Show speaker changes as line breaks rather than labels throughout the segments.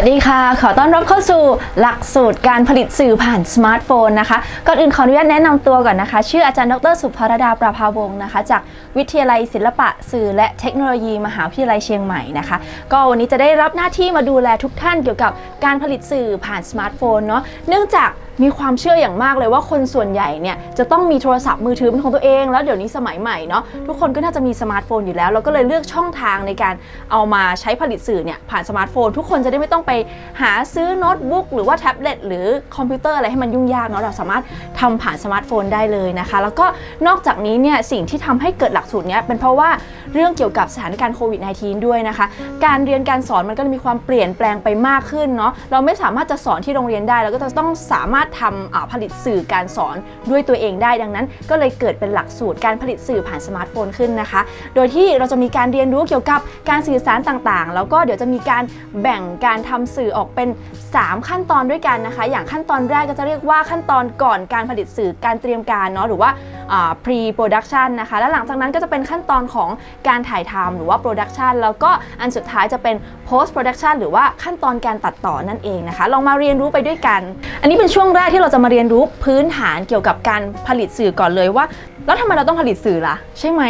วัสดีค่ะ ขอต้อนรับเข้าสู่หลักสูตรการผลิตสื่อผ่านสมาร์ทโฟนนะคะ ก่อนอื่นขออนุญาตแนะนำตัวก่อนนะคะ ชื่ออาจารย์ดรสุภรดาประภาวงศ์นะคะ จากวิทยาลัยศิลปะสื่อและเทคโนโลยีมหาวิทยาลัยเชียงใหม่นะคะ ก็วันนี้จะได้รับหน้าที่มาดูแลทุกท่านเกี่ยวกับการผลิตสื่อผ่านสมาร์ทโฟนเนาะ เนื่องจาก มีความเชื่ออย่างมากเลยว่าคนส่วนใหญ่เนี่ยจะต้องมีโทรศัพท์มือถือเป็นของตัวเอง แล้วเดี๋ยวนี้สมัยใหม่เนาะทุกคนก็น่าจะมีสมาร์ทโฟนอยู่แล้วเราก็เลยเลือกช่องทางในการเอามาใช้ผลิตสื่อเนี่ยผ่านสมาร์ทโฟน ทุกคนจะได้ไม่ต้องไปหาซื้อโน้ตบุ๊กหรือว่าแท็บเล็ตหรือคอมพิวเตอร์อะไรให้มันยุ่งยากเนาะเราสามารถทำผ่านสมาร์ทโฟนได้เลยนะคะ แล้วก็นอกจากนี้เนี่ยสิ่งที่ทำให้เกิดหลักสูตรเนี้ยเป็นเพราะว่าเรื่องเกี่ยวกับสถานการณ์โควิด -19 ด้วยนะคะ การเรียนการสอนมันก็มีความเปลี่ยนแปลงไปมากขึ้นเนาะเราไม่สามารถจะสอนที่โรงเรียนได้เราก็จะต้องสามารถทำผลิตสื่อการสอนด้วยตัวเองได้ ดังนั้น ก็เลยเกิดเป็นหลักสูตรการผลิตสื่อผ่านสมาร์ทโฟนขึ้นนะคะ โดยที่เราจะมีการเรียนรู้เกี่ยวกับการสื่อสารต่างๆ แล้วก็เดี๋ยวจะมีการแบ่งการทำสื่อออกเป็น 3 ขั้นตอนด้วยกันนะคะ อย่างขั้นตอนแรกก็จะเรียกว่าขั้นตอนก่อนการผลิตสื่อการเตรียมการเนาะหรือว่าอ่า pre production นะคะ และหลังจากนั้นก็จะเป็นขั้นตอนของการถ่ายทำหรือว่า production แล้วก็อันสุดท้ายจะเป็น post production หรือว่าขั้นตอนการตัดต่อนั่นเองนะคะ ลองมาเรียนรู้ไปด้วยกัน อันนี้เป็นช่วงแรกที่เราจะมาเรียนรู้พื้นฐานเกี่ยวกับการผลิตสื่อก่อนเลยว่า แล้วทำไมเราต้องผลิตสื่อล่ะ ใช่ไหม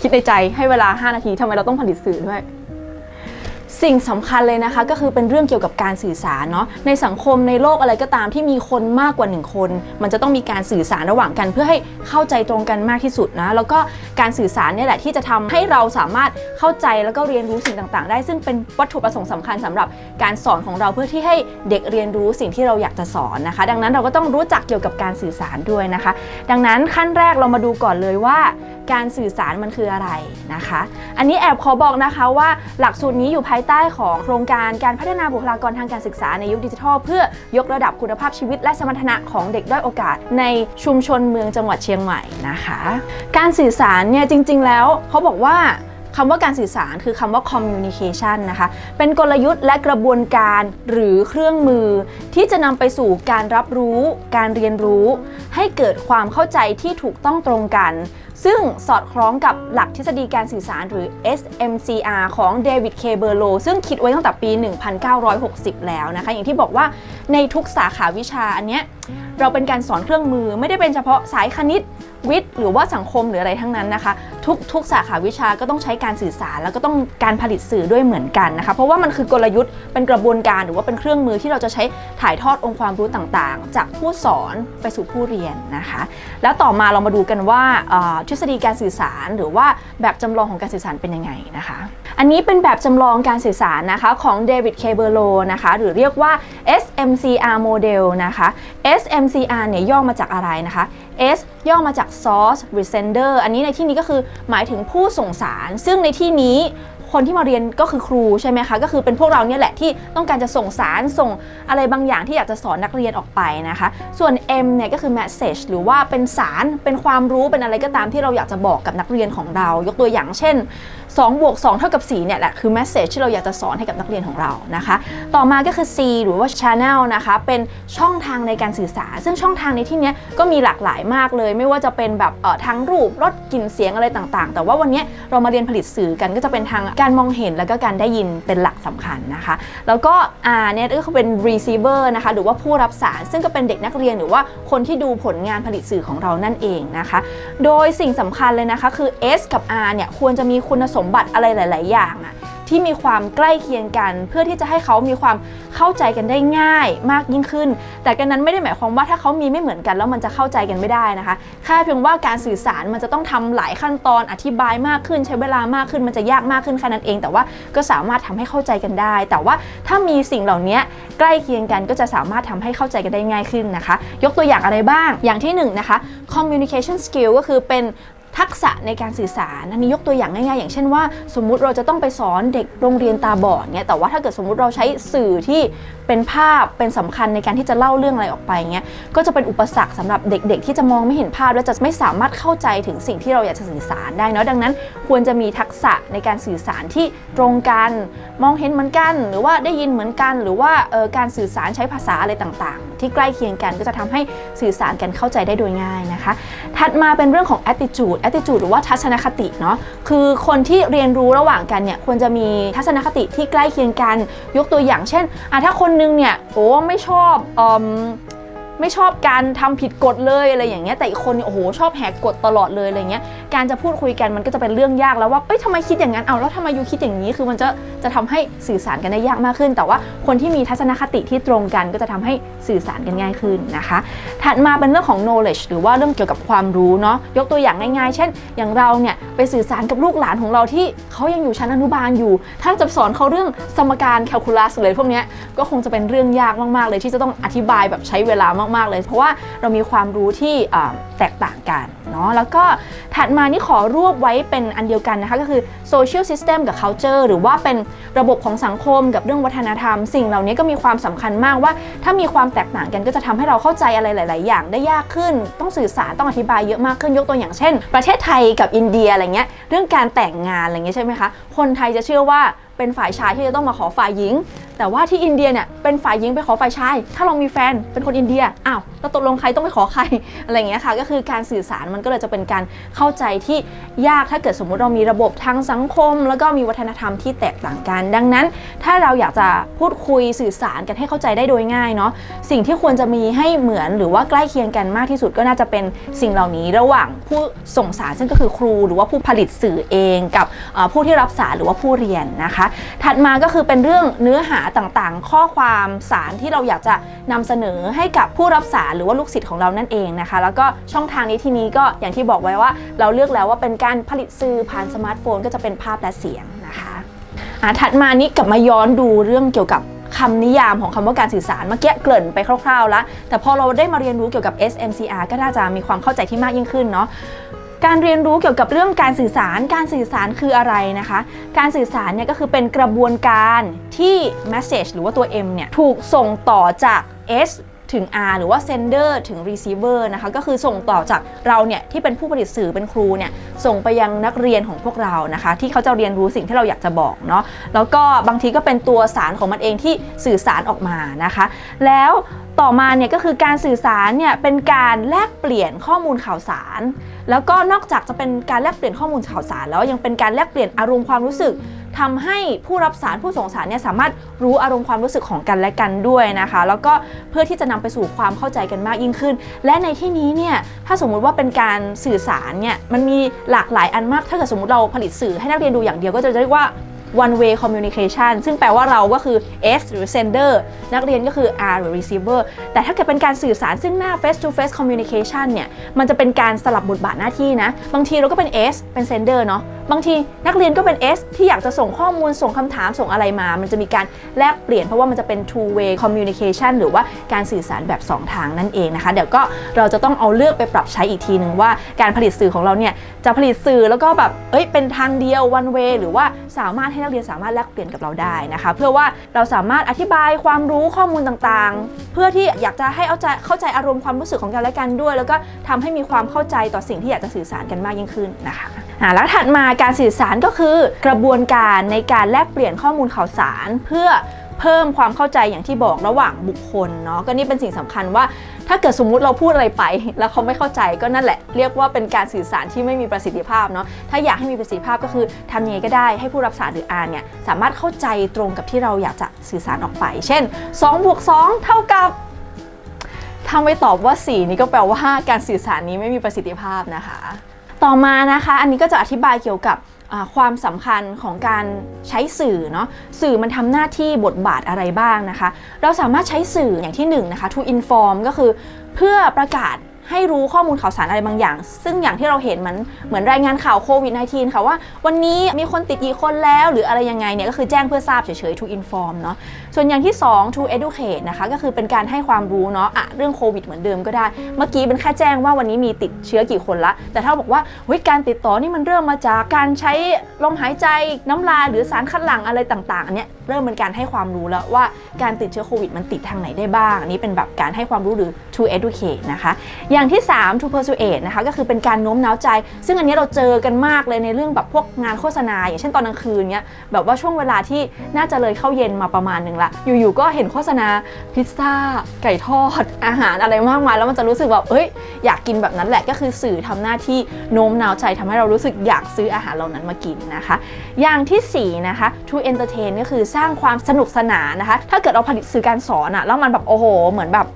คิดในใจให้เวลา 5 นาทีทำไมเราต้องผลิตสื่อด้วย สิ่งสำคัญเลยนะคะก็คือเป็นเรื่องเกี่ยวกับการสื่อสารเนาะในสังคมในโลกอะไรก็ตามที่มีคนมากกว่าหนึ่งคน มันจะต้องมีการสื่อสารระหว่างกัน เพื่อให้เข้าใจตรงกันมากที่สุดนะแล้วก็การสื่อสารเนี่ยแหละที่จะทำให้เราสามารถเข้าใจแล้วก็เรียนรู้สิ่งต่าง ๆ ได้ซึ่งเป็นวัตถุประสงค์สำคัญสำหรับการสอนของเราเพื่อที่ให้เด็กเรียนรู้สิ่งที่เราอยากจะสอนนะคะ ดังนั้นเราก็ต้องรู้จักเกี่ยวกับการสื่อสารด้วยนะคะ ดังนั้นขั้นแรกเรามาดูก่อนเลยว่า การสื่อสารมันคืออะไรนะคะ อันนี้แอบขอบอกนะคะว่าหลักสูตรนี้อยู่ภายใต้ของโครงการการพัฒนาบุคลากรทางการศึกษาในยุคดิจิทัล เพื่อยกระดับคุณภาพชีวิตและสมรรถนะของเด็กด้อยโอกาส ในชุมชนเมืองจังหวัดเชียงใหม่นะคะ การสื่อสารเนี่ยจริง ๆ แล้วเขาบอกว่าคำว่าการสื่อสารคือคำว่า communication นะคะ เป็นกลยุทธ์และกระบวนการหรือเครื่องมือ ที่จะนำไปสู่การรับรู้ การเรียนรู้ ให้เกิดความเข้าใจที่ถูกต้องตรงกัน ซึ่งสอดคล้องกับหลักทฤษฎีการสื่อสารหรือ SMCR ของเดวิด เคเบอร์โลซึ่งคิดไว้ตั้งแต่ปี 1960 แล้วนะคะ อย่างที่บอกว่าในทุกสาขาวิชาอันเนี้ยเราเป็นการสอนเครื่องมือไม่ได้เป็นเฉพาะสายคณิตวิทย์ หรือว่าสังคมหรืออะไรทั้งนั้นนะคะทุกทุกสาขาวิชาก็ต้องใช้การสื่อสาร แล้วก็ต้องการผลิตสื่อด้วยเหมือนกันนะคะ เพราะว่ามันคือกลยุทธ์เป็นกระบวนการหรือว่าเป็นเครื่องมือที่เราจะใช้ถ่ายทอดองค์ความรู้ต่างๆ จากผู้สอนไปสู่ผู้เรียนนะคะ แล้วต่อมาเรามาดูกันว่าทฤษฎีการสื่อสารหรือว่าแบบจำลองของการสื่อสารเป็นยังไงนะคะ อันนี้เป็นแบบจำลองการสื่อสารนะคะของเดวิด เคเบอร์โลนะคะหรือเรียกว่า SMCR model นะคะ SMCR เนี่ยย่อมาจากอะไรนะคะ S ย่อมาจาก source resender อันนี้ในที่นี้ก็คือหมายถึงผู้ส่งสาร ซึ่งในที่นี้คนที่มาเรียนก็คือครูใช่ไหมคะก็คือเป็นพวกเราเนี่ยแหละที่ต้องการจะส่งสารส่งอะไรบางอย่างที่อยากจะสอนนักเรียนออกไปนะคะ ส่วน M เนี่ยก็คือ message หรือว่าเป็นสารเป็นความรู้เป็นอะไรก็ตามที่เราอยากจะบอกกับนักเรียนของเรา ยกตัวอย่างเช่น 2บวก2เท่ากับ4เนี่ยแหละคือ message ที่เราอยากจะสอนให้กับนักเรียนของเรานะคะ ต่อมาก็คือ C หรือว่า channel นะคะเป็นช่องทางในการสื่อสาร ซึ่งช่องทางในที่นี้ก็มีหลากหลายมากเลย ไม่ว่าจะเป็นแบบเอ่อทางรูปรสกลิ่นเสียงอะไรต่างๆ แต่ว่าวันนี้เรามาเรียนผลิตสื่อกันก็จะเป็นทางการมองเห็นแล้วก็การได้ยินเป็นหลักสำคัญนะคะ แล้วก็ R เนี่ยก็คือเป็น receiver นะคะหรือว่าผู้รับสาร ซึ่งก็เป็นเด็กนักเรียนหรือว่าคนที่ดูผลงานผลิตสื่อของเรานั่นเองนะคะ โดยสิ่งสำคัญเลยนะคะคือ S กับ R เนี่ยควรจะมีคุณสมมบัติอะไรหลาย ๆ อย่างอะที่มีความใกล้เคียงกัน เพื่อที่จะให้เขามีความเข้าใจกันได้ง่ายมากยิ่งขึ้น แต่กันนั้นไม่ได้หมายความว่าถ้าเขามีไม่เหมือนกันแล้วมันจะเข้าใจกันไม่ได้นะคะแค่เพียงว่าการสื่อสารมันจะต้องทำหลายขั้นตอนอธิบายมากขึ้น ใช้เวลามากขึ้นมันจะยากมากขึ้นแค่นั้นเอง แต่ว่าก็สามารถทำให้เข้าใจกันได้ แต่ว่าถ้ามีสิ่งเหล่านี้ใกล้เคียงกันก็จะสามารถทำให้เข้าใจกันได้ง่ายขึ้นนะคะ ยกตัวอย่างอะไรบ้างอย่างที่หนึ่งนะคะ communication skill ก็คือเป็น ทักษะในการสื่อสารอันนี้ยกตัวอย่างง่ายๆ อย่างเช่นว่า สมมุติเราจะต้องไปสอนเด็กโรงเรียนตาบอดเนี่ยแต่ว่าถ้าเกิดสมมุติเราใช้สื่อที่เป็นภาพเป็นสำคัญในการที่จะเล่าเรื่องอะไรออกไปเงี้ยก็จะเป็นอุปสรรคสำหรับเด็กๆ ที่จะมองไม่เห็นภาพและจะไม่สามารถเข้าใจถึงสิ่งที่เราอยากจะสื่อสารได้เนาะดังนั้น ควรจะมีทักษะในการสื่อสารที่ตรงกันมองเห็นเหมือนกัน หรือว่าได้ยินเหมือนกัน หรือว่าการสื่อสารใช้ภาษาอะไรต่างๆ ที่ใกล้เคียงกันก็จะทำให้สื่อสารกันเข้าใจได้โดยง่ายนะคะ ถัดมาเป็นเรื่องของ attitude attitude หรือว่าทัศนคติเนาะคือคนที่เรียนรู้ระหว่างกันเนี่ยควรจะมีทัศนคติที่ใกล้เคียงกัน ยกตัวอย่างเช่นอะถ้าคนนึงเนี่ยโอ้ไม่ชอบอ ไม่ชอบการทำผิดกฎเลยอะไรอย่างเงี้ยแต่อีกคนเนี่ยโอ้โหชอบแหกกฎตลอดเลยอะไรเงี้ยการจะพูดคุยกันมันก็จะเป็นเรื่องยากแล้วว่าเอ้ยทำไมคิดอย่างนั้นเอาแล้วทำไมยูคิดอย่างนี้คือมันจะจะทำให้สื่อสารกันได้ยากมากขึ้น แต่ว่าคนที่มีทัศนคติที่ตรงกันก็จะทำให้สื่อสารกันง่ายขึ้นนะคะ ถัดมาเป็นเรื่องของ knowledge หรือว่าเรื่องเกี่ยวกับความรู้เนาะยกตัวอย่างง่ายๆ เช่น อย่างเราเนี่ยไปสื่อสารกับลูกหลานของเราที่เขายังอยู่ชั้นอนุบาลอยู่ถ้าจะสอนเขาเรื่องสมการแคลคูลัสเลยพวกเนี้ยก็คงจะเป็นเรื่องยากมากๆเลยที่จะต้องอธิบายแบบใช้เวลามากๆ เลย เพราะว่าเรามีความรู้ที่แตกต่างกันเนาะแล้วก็ถัดมานี่ขอรวบไว้เป็นอันเดียวกันนะคะ ก็คือ social system กับ culture หรือว่าเป็นระบบของสังคมกับเรื่องวัฒนธรรม สิ่งเหล่านี้ก็มีความสำคัญมากว่า ถ้ามีความแตกต่างกันก็จะทำให้เราเข้าใจอะไรหลาย ๆ อย่างได้ยากขึ้น ต้องสื่อสารต้องอธิบายเยอะมากขึ้นยกตัวอย่างเช่น ประเทศไทยกับอินเดียอะไรเงี้ยเรื่องการแต่งงานอะไรเงี้ยใช่ไหมคะคนไทยจะเชื่อว่าเป็นฝ่ายชายที่จะต้องมาขอฝ่ายหญิง แต่ว่าที่อินเดียเนี่ยเป็นฝ่ายหญิงไปขอฝ่ายชาย ถ้าเรามีแฟนเป็นคนอินเดีย อ้าวแล้วตกลงใครต้องไปขอใครอะไรอย่างเงี้ยค่ะ ก็คือการสื่อสารมันก็เลยจะเป็นการเข้าใจที่ยากถ้าเกิดสมมุติเรามีระบบทางสังคม แล้วก็มีวัฒนธรรมที่แตกต่างกัน ดังนั้น ถ้าเราอยากจะพูดคุยสื่อสารกันให้เข้าใจได้โดยง่ายเนาะสิ่งที่ควรจะมีให้เหมือนหรือว่าใกล้เคียงกันมากที่สุดก็น่าจะเป็นสิ่งเหล่านี้ระหว่างผู้ส่งสารซึ่งก็คือครู หรือว่าผู้ผลิตสื่อเองกับผู้ที่รับสารหรือว่าผู้เรียนนะคะ ถัดมาก็คือเป็นเรื่องเนื้อหาต่างๆ ข้อความสารที่เราอยากจะนำเสนอให้กับผู้รับสารหรือว่าลูกศิษย์ของเรานั่นเองนะคะ แล้วก็ช่องทางนี้ที่นี้ก็อย่างที่บอกไว้ว่า เราเลือกแล้วว่าเป็นการผลิตสื่อผ่านสมาร์ทโฟน ก็จะเป็นภาพและเสียงนะคะอะถัดมานี้กลับมาย้อนดูเรื่องเกี่ยวกับคำนิยามของคำว่าการสื่อสารเมื่อกี้เกริ่นไปคร่าวๆแล้วแต่พอเราได้มาเรียนรู้เกี่ยวกับ SMCR ก็น่าจะมีความเข้าใจที่มากยิ่งขึ้นเนาะ การเรียนรู้เกี่ยวกับเรื่องการสื่อสาร การสื่อสารคืออะไรนะคะ การสื่อสารเนี่ยก็คือเป็นกระบวนการที่ message หรือว่าตัว M เนี่ยถูกส่งต่อจาก S ถึง R หรือว่า sender ถึง receiver นะคะก็คือส่งต่อจากเราเนี่ยที่เป็นผู้ผลิตสื่อเป็นครูเนี่ยส่งไปยังนักเรียนของพวกเรานะคะ ที่เขาจะเรียนรู้สิ่งที่เราอยากจะบอกเนาะแล้วก็บางทีก็เป็นตัวสารของมันเองที่สื่อสารออกมานะคะ แล้วต่อมาเนี่ยก็คือการสื่อสารเนี่ยเป็นการแลกเปลี่ยนข้อมูลข่าวสาร แล้วก็นอกจากจะเป็นการแลกเปลี่ยนข้อมูลข่าวสาร แล้วยังเป็นการแลกเปลี่ยนอารมณ์ความรู้สึก ทำให้ผู้รับสารผู้ส่งสารเนี่ยสามารถรู้อารมณ์ความรู้สึกของกันและกันด้วยนะคะ แล้วก็เพื่อที่จะนำไปสู่ความเข้าใจกันมากยิ่งขึ้น และในที่นี้เนี่ยถ้าสมมุติว่าเป็นการสื่อสารเนี่ยมันมีหลากหลายอันมากถ้าเกิดสมมติเราผลิตสื่อให้นักเรียนดูอย่างเดียวก็จะเรียกว่า one way communication ซึ่งแปลว่าเราก็คือ S หรือ sender นักเรียนก็คือ R หรือ receiver แต่ถ้าเกิดเป็นการสื่อสารซึ่งหน้า face to face communication เนี่ย มันจะเป็นการสลับบทบาทหน้าที่นะ บางทีเราก็เป็น S เป็น sender เนาะ บางทีนักเรียนก็เป็น S ที่อยากจะส่งข้อมูลส่งคำถามส่งอะไรมา มันจะมีการแลกเปลี่ยนเพราะว่ามันจะเป็น two way communication หรือว่าการสื่อสารแบบ 2 ทางนั่นเองนะคะ เดี๋ยวก็เราจะต้องเอาเลือกไปปรับใช้อีกทีหนึ่งว่าการผลิตสื่อของเราเนี่ยจะผลิตสื่อแล้วก็แบบเอ้ยเป็นทางเดียว one way หรือว่าสามารถให้นักเรียนสามารถแลกเปลี่ยนกับเราได้นะคะ เพื่อว่าเราสามารถอธิบายความรู้ข้อมูลต่างๆ เพื่อที่อยากจะให้เอาใจเข้าใจอารมณ์ความรู้สึกของกันและกันด้วย แล้วก็ทำให้มีความเข้าใจต่อสิ่งที่อยากจะสื่อสารกันมากยิ่งขึ้นนะคะ แล้วถัดมาการสื่อสารก็คือกระบวนการในการแลกเปลี่ยนข้อมูลข่าวสาร เพื่อเพิ่มความเข้าใจอย่างที่บอกระหว่างบุคคลเนาะก็นี่เป็นสิ่งสำคัญว่า ถ้าเกิดสมมุติเราพูดอะไรไป แล้วเขาไม่เข้าใจก็นั่นแหละ เรียกว่าเป็นการสื่อสารที่ไม่มีประสิทธิภาพเนาะถ้าอยากให้มีประสิทธิภาพก็คือทำยังไงก็ได้ให้ผู้รับสารหรืออ่านเนี่ยสามารถเข้าใจตรงกับที่เราอยากจะสื่อสารออกไป เช่น2บวก2เท่ากับถ้าไม่ตอบว่า 4 นี่ก็แปลว่า การสื่อสารนี้ไม่มีประสิทธิภาพนะคะ ต่อมานะคะอันนี้ก็จะอธิบายเกี่ยวกับความสำคัญของการใช้สื่อเนาะสื่อมันทำหน้าที่บทบาทอะไรบ้างนะคะ เราสามารถใช้สื่ออย่างที่1นงนะคะ to inform ก็คือเพื่อประกาศ ให้รู้ข้อมูลข่าวสารอะไรบางอย่าง ซึ่งอย่างที่เราเห็นมันเหมือนรายงานข่าวโควิด -19 ค่ะว่าวันนี้มีคนติดกี่คนแล้ว หรืออะไรยังไงเนี่ยก็คือแจ้งเพื่อทราบเฉยๆ to inform เนาะส่วนอย่างที่ 2 to educate นะคะก็คือเป็นการให้ความรู้เนาะอะเรื่องโควิดเหมือนเดิมก็ได้ เมื่อกี้เป็นแค่แจ้งว่าวันนี้มีติดเชื้อกี่คนละ แต่ถ้าบอกว่าเฮ้ยการติดต่อนี่มันเริ่มมาจากการใช้ลมหายใจน้ำลายหรือสารคัดหลั่งอะไรต่างๆเนี้ยเริ่มเป็นการให้ความรู้แล้วว่าการติดเชื้อโควิดมันติดทางไหนได้บ้าง อันนี้เป็นแบบการให้ความรู้หรือ to educate นะคะ อย่างที่ 3 to persuade นะคะก็คือเป็นการโน้มน้าวใจ ซึ่งอันนี้เราเจอกันมากเลยในเรื่องแบบพวกงานโฆษณา อย่างเช่นตอนกลางคืนเนี้ยแบบว่าช่วงเวลาที่น่าจะเลยเข้าเย็นมาประมาณหนึ่งละ อยู่ๆก็เห็นโฆษณาพิซซ่า ไก่ทอด อาหารอะไรมากมายแล้วมันจะรู้สึกแบบเอ้ยอยากกินแบบนั้นแหละก็คือสื่อทำหน้าที่โน้มน้าวใจทำให้เรารู้สึกอยากซื้ออาหารเหล่านั้นมากินนะคะ อย่างทีสี่4นะคะ to entertain ก็คือสร้างความสนุกสนานนะคะ ถ้าเกิดเราผลิตสื่อการสอนอะแล้วมันแบบโอ้โห เหมือนแบบ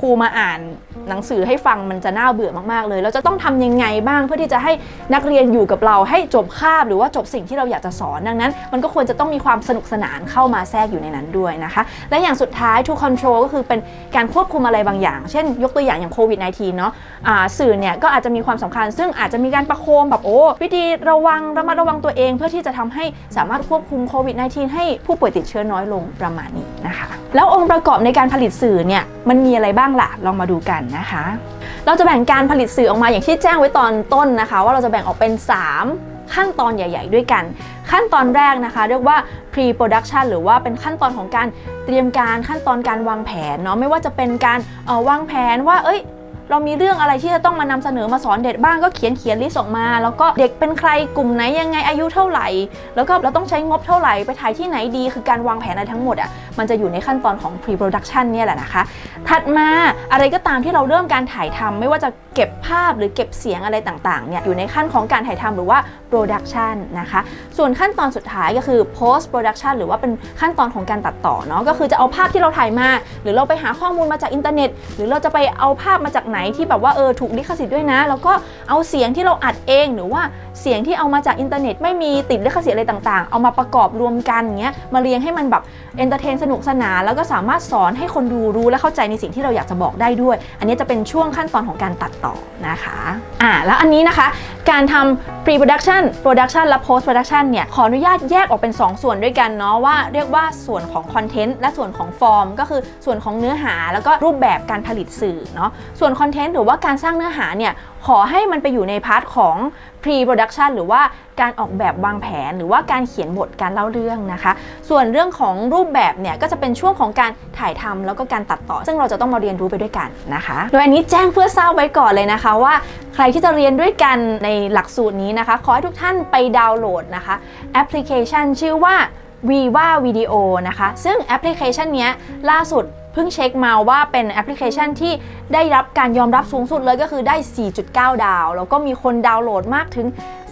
ครูมาอ่านหนังสือให้ฟังมันจะน่าเบื่อมากๆเลยเราจะต้องทำยังไงบ้างเพื่อที่จะให้นักเรียนอยู่กับเราให้จบคาบหรือว่าจบสิ่งที่เราอยากจะสอนดังนั้น มันก็ควรจะต้องมีความสนุกสนานเข้ามาแทรกอยู่ในนั้นด้วยนะคะ และอย่างสุดท้าย to control ก็คือเป็นการควบคุมอะไรบางอย่าง เช่น ยกตัวอย่างอย่างโควิด -19 เนาะอ่าสื่อเนี่ยก็อาจจะมีความสำคัญ ซึ่งอาจจะมีการประโคมแบบโอ้วิธีระวังระมัดระวังตัวเอง เพื่อที่จะทำให้สามารถควบคุมโควิด -19 ให้ผู้ป่วยติดเชื้อน้อยลงประมาณนี้นะคะแล้วองค์ประกอบในการผลิตสื่อเนี่ยมันมีอะไรบ้างล่ะลองมาดูกันนะคะ เราจะแบ่งการผลิตสื่อออกมาอย่างที่แจ้งไว้ตอนต้นนะคะ ว่าเราจะแบ่งออกเป็น 3ขั้นตอนใหญ่ ๆ ด้วยกัน ขั้นตอนแรกนะคะ เรียกว่า pre-production หรือว่าเป็นขั้นตอนของการเตรียมการขั้นตอนการวางแผนเนาะไม่ว่าจะเป็นการออวางแผนว่า เอ้ย เรามีเรื่องอะไรที่จะต้องมานำเสนอมาสอนเด็กบ้างก็เขียนเขียนลิสต์ออกมา แล้วก็เด็กเป็นใครกลุ่มไหนยังไงอายุเท่าไหร่ แล้วก็เราต้องใช้งบเท่าไหร่ไปถ่ายที่ไหนดี คือการวางแผนอะไรทั้งหมดอะมันจะอยู่ในขั้นตอนของ pre-production เนี่ยแหละนะคะ ถัดมาอะไรก็ตามที่เราเริ่มการถ่ายทำไม่ว่าจะ เก็บภาพหรือเก็บเสียงอะไรต่างๆเนี่ยอยู่ในขั้นของการถ่ายทำหรือว่า production นะคะส่วนขั้นตอนสุดท้ายก็คือ post production หรือว่าเป็นขั้นตอนของการตัดต่อเนาะก็คือจะเอาภาพที่เราถ่ายมา หรือเราไปหาข้อมูลมาจากอินเทอร์เน็ต หรือเราจะไปเอาภาพมาจากไหนที่แบบว่าเออถูกลิขสิทธิ์ด้วยนะ แล้วก็เอาเสียงที่เราอัดเองหรือว่าเสียงที่เอามาจากอินเทอร์เน็ต ไม่มีติดลิขสิทธิ์อะไรต่างๆ เอามาประกอบรวมกันเงี้ยมาเรียงให้มันแบบเอนเตอร์เทนสนุกสนานแล้วก็สามารถสอนให้คนดูรู้และเข้าใจในสิ่งที่เราอยากจะบอกได้ด้วย อันนี้จะเป็นช่วงขั้นตอนของการตัดต่อนะคะอ่าแล้วอันนี้นะคะ การทำ pre-production production และ post production เนี่ย ขออนุญาตแยกออกเป็น 2 ส่วนด้วยกันเนาะว่าเรียกว่าส่วนของ content และส่วนของ form ก็คือส่วนของเนื้อหาแล้วก็รูปแบบการผลิตสื่อเนาะส่วน content หรือว่าการสร้างเนื้อหาเนี่ย ขอให้มันไปอยู่ในพาร์ทของ pre-production หรือว่าการออกแบบวางแผน หรือว่าการเขียนบทการเล่าเรื่องนะคะ ส่วนเรื่องของรูปแบบเนี่ยก็จะเป็นช่วงของการถ่ายทำแล้วก็การตัดต่อ ซึ่งเราจะต้องมาเรียนรู้ไปด้วยกันนะคะ โดยอันนี้แจ้งเพื่อทราบไว้ก่อนเลยนะคะว่า ใครที่จะเรียนด้วยกันในหลักสูตรนี้นะคะ ขอให้ทุกท่านไปดาวน์โหลดนะคะแอปพลิเคชันชื่อว่า Viva Video นะคะ ซึ่งแอปพลิเคชันนี้ล่าสุดเพิ่งเช็คมาว่าเป็นแอปพลิเคชันที่ได้รับการยอมรับสูงสุดเลยก็คือได้ 4.9 ดาว แล้วก็มีคนดาวน์โหลดมากถึง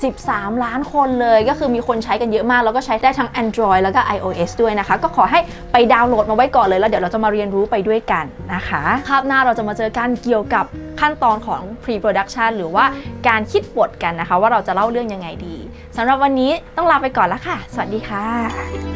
13 ล้านคนเลย ก็คือมีคนใช้กันเยอะมาก แล้วก็ใช้ได้ทั้ง Android แล้วก็ iOS ด้วยนะคะ ก็ขอให้ไปดาวน์โหลดมาไว้ก่อนเลย แล้วเดี๋ยวเราจะมาเรียนรู้ไปด้วยกันนะคะคาบหน้าเราจะมาเจอกันเกี่ยวกับ ขั้นตอนของ pre-production หรือว่าการคิดบทกันนะคะ ว่าเราจะเล่าเรื่องยังไงดีสำหรับวันนี้ต้องลาไปก่อนแล้วค่ะ สวัสดีค่ะ